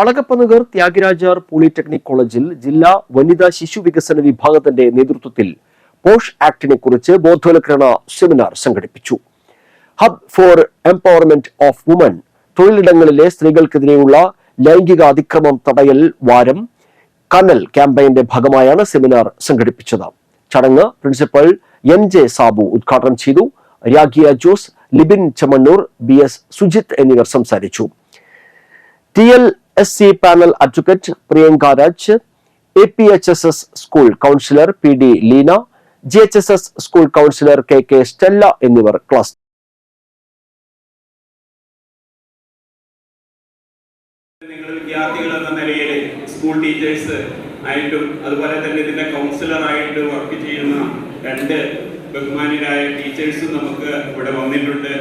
Alagappa Nagar ത്യാഗരാജാർ polytechnic കോളേജിൽ ജില്ലാ വനിതാ ശിശു വികസന വിഭാഗത്തിന്റെ നേതൃത്വത്തിൽ പോഷ് ആക്ടിനെ കുറിച്ച് ബോധവൽക്കരണ സെമിനാർ സംഘടിപ്പിച്ചു. Hub for empowerment of women തൊഴിലിടങ്ങളിലെ സ്ത്രീകൾക്കെതിരെയുള്ള ലൈംഗിക അതിക്രമം തടയൽ വാരം കനൽ ക്യാമ്പയിന്റെ ഭാഗമായാണ് സെമിനാർ സംഘടിപ്പിച്ചത്. ചടങ്ങ് പ്രിൻസിപ്പൽ എം ജെ സാബു ഉദ്ഘാടനം ചെയ്തു. രാഗിയ ജോസ് ലിബിൻ ചമണ്ണൂർ ബി എസ് സുജിത്ത് എന്നിവർ സംസാരിച്ചു. T L S C panel advocate Priyanka Raj A P H S S school counsellor P D Leena G H S S school counsellor K K Stella എന്നിവർ class നിങ്ങൾ വിദ്യാർത്ഥികൾ എന്ന നിലയിൽ school teachers ആയിട്ടും അതുപോലെ തന്നെ ഇതിന്റെ കൗൺസിലറായിട്ട് വർക്ക് ചെയ്യുന്ന രണ്ട് ബഹുമാനരായ ടീച്ചേഴ്സും നമുക്ക് ഇവിടെ വന്നിട്ടുണ്ട്.